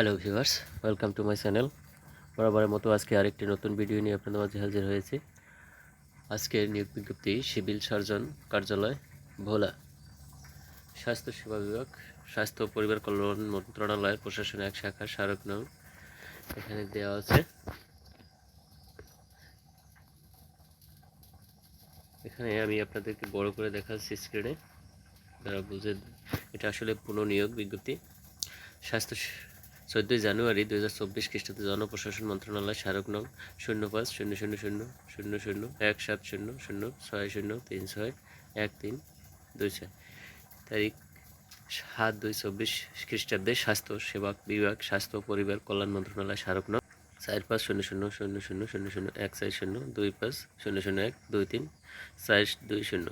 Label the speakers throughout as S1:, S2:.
S1: Hello viewers welcome to my channel বরাবরের মতো আজকে আরেকটি নতুন ভিডিও নিয়ে আপনাদের মাঝে হাজির হয়েছি। আজকের নিয়োগ বিজ্ঞপ্তি সিভিল সার্জন কার্যালয়, ভোলা। স্বাস্থ্য সেবা বিভাগ, স্বাস্থ্য পরিবার কল্যাণ মন্ত্রণালয়ের প্রশাসন এক শাখার স্মারক নং। এখানে দেওয়া আছে। এখানে আমি আপনাদেরকে বড় করে দেখাচ্ছি স্ক্রিনে যারা বুঝে এটা আসলে পুনঃনিয়োগ বিজ্ঞপ্তি। স্বাস্থ্য চোদ্দোই জানুয়ারি দু হাজার চব্বিশ খ্রিস্টাব্দে জনপ্রশাসন মন্ত্রণালয় স্মারক নং শূন্য পাঁচ, শূন্য শূন্য শূন্য শূন্য শূন্য, এক সাত শূন্য শূন্য ছয় শূন্য, তিন ছয়, এক তিন, দুই ছয়। তারিখ সাত দুই চব্বিশ খ্রিস্টাব্দে স্বাস্থ্য সেবা বিভাগ, স্বাস্থ্য পরিবার কল্যাণ মন্ত্রণালয় স্মারক নং চার পাঁচ শূন্য শূন্য শূন্য শূন্য শূন্য শূন্য, এক চার শূন্য, দুই পাঁচ, শূন্য শূন্য এক, দুই তিন, চার দুই শূন্য।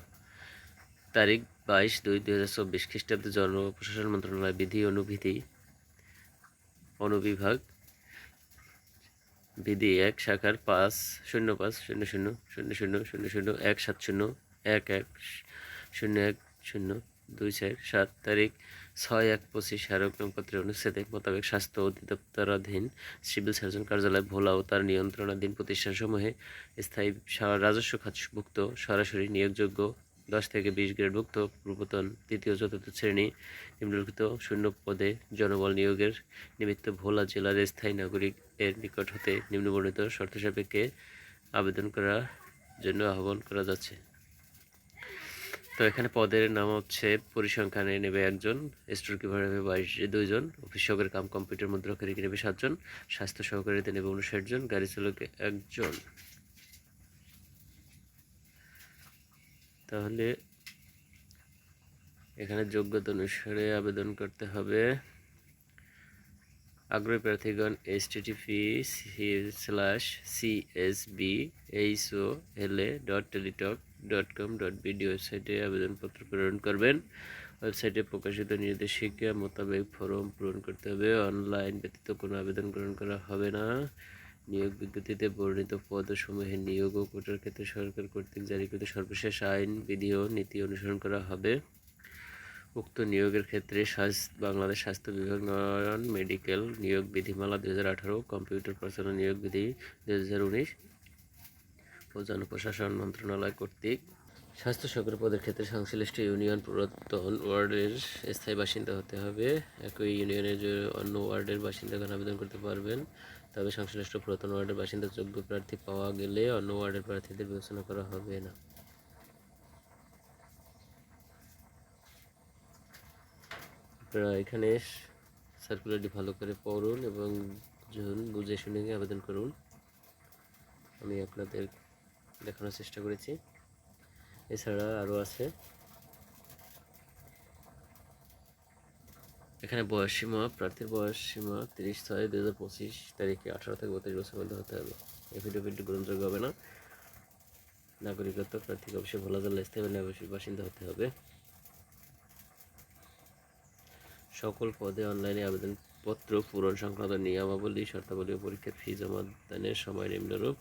S1: তারিখ বাইশ দুই দুই হাজার চব্বিশ খ্রিস্টাব্দে জনপ্রশাসন মন্ত্রণালয় বিধি অনুবিধি অনুবিভাগ। বিধি এক, শাখার পাঁচ, শূন্য পাঁচ, শূন্য শূন্য শূন্য শূন্য শূন্য শূন্য, এক, সাত শূন্য, এক এক, শূন্য এক, শূন্য, দুই, চার, সাত, তারিখ, ছয়, এক, পঁচিশ স্মারক নংপত্রের অনুচ্ছেদে মোতাবেক স্বাস্থ্য অধিদপ্তরাধীন সিভিল সার্জন কার্যালয় ভোলা ও তার নিয়ন্ত্রণাধীন প্রতিষ্ঠানসমূহে স্থায়ী রাজস্ব খাতভুক্ত সরাসরি নিয়োগযোগ্য দশ থেকে বিশ গ্রেডভুক্ত পূর্বতন তৃতীয় চতুর্থ শ্রেণি নিম্নলিখিত শূন্য পদে জনবল নিয়োগের নিমিত্ত ভোলা জেলার স্থায়ী নাগরিক এর নিকট হতে নিম্নবর্ণিত শর্ত সাপেক্ষে আবেদন করার জন্য আহ্বান করা যাচ্ছে। তো এখানে পদের নাম হচ্ছে পরিসংখ্যানে নেবে একজন স্টোর কিপার নেবে বাইশ দুইজন অফিস কাম কম্পিউটার মুদ্রাকারীকে নেবে সাতজন, স্বাস্থ্য সহকারীতে নেবে উনষাট জন, গাড়ি চালকে একজন। তাহলে এখানে যোগ্যতা অনুসারে আবেদন করতে হবে। আগ্রহী প্রার্থীগণ H TTP slash CSB HO LA dot Teletalk dot com dot BD ওয়েবসাইটে আবেদনপত্র প্রেরণ করবেন। ওয়েবসাইটে প্রকাশিত নির্দেশিকা মোতাবেক ফর্ম পূরণ করতে হবে। অনলাইন ব্যতীত কোনো আবেদন গ্রহণ করা হবে না। নিয়োগ বিজ্ঞপ্তিতে বর্ণিত পদসমূহে নিয়োগ ও কোটার ক্ষেত্রে সরকার কর্তৃক জারিকৃত সর্বশেষ আইন, বিধি ও নীতি অনুসরণ করা হবে। উক্ত নিয়োগের ক্ষেত্রে বাংলাদেশ স্বাস্থ্য বিভাগ নয়ন মেডিকেল নিয়োগ বিধিমালা দুই হাজার আঠারো, কম্পিউটার পরিচালনা নিয়োগ বিধি দুই হাজার উনিশ ও জনপ্রশাসন মন্ত্রণালয় কর্তৃক। স্বাস্থ্য সহকারী পদের ক্ষেত্রে সংশ্লিষ্ট ইউনিয়ন পুরাতন ওয়ার্ডের স্থায়ী বাসিন্দা হতে হবে। একই ইউনিয়নের অন্য ওয়ার্ডের বাসিন্দাগণ আবেদন করতে পারবেন। তবে সংশ্লিষ্ট পুরাতন ওয়ার্ডের বাসিন্দা যোগ্য প্রার্থী পাওয়া গেলে অন্য ওয়ার্ডের প্রার্থীদের বিবেচনা করা হবে না। এখানে সার্কুলারটি ভালো করে পড়ুন এবং বুঝে শুনে আবেদন করুন। আমি আপনাদের দেখানোর চেষ্টা করেছি। এছাড়া আরও আছে। এখানে বয়স সীমা, প্রার্থীর বয়স সীমা তিরিশ ছয় দু হাজার পঁচিশ তারিখে আঠারো থেকে বত্রিশ বছর মধ্যে হতে হবে। এফিডেভিট গ্রহণযোগ্য হবে না। নাগরিকত্ব, প্রার্থীকে অবশ্যই ভোলা জেলা স্থায়ী বাসিন্দা হতে হবে। সকল পদে অনলাইনে আবেদনপত্র পূরণ সংক্রান্ত নিয়মাবলী, শর্তাবলী ও পরীক্ষার ফি জমা দানের সময় নিম্নরূপ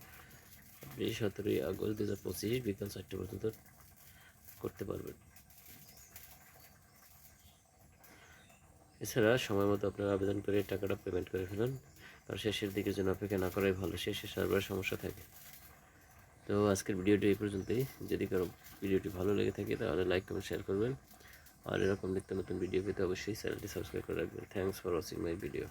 S1: সতেরোই আগস্ট দু হাজার পঁচিশ বিকাল চারটে পর্যন্ত করতে পারবেন। এছাড়া সময় মতো আপনারা আবেদন করে টাকাটা পেমেন্ট করে ফেলুন। কারণ শেষের দিকে যেন অপেক্ষা না করাই ভালো, শেষে সার্ভার সমস্যা থাকে। তো আজকের ভিডিওটি এই পর্যন্তই। যদি কারও ভিডিওটি ভালো লেগে থাকে তাহলে লাইক কমেন্ট শেয়ার করবেন। আর এরকম নিত্য নতুন ভিডিও পেতে অবশ্যই চ্যানেলটি সাবস্ক্রাইব করে রাখবেন। Thanks for watching my video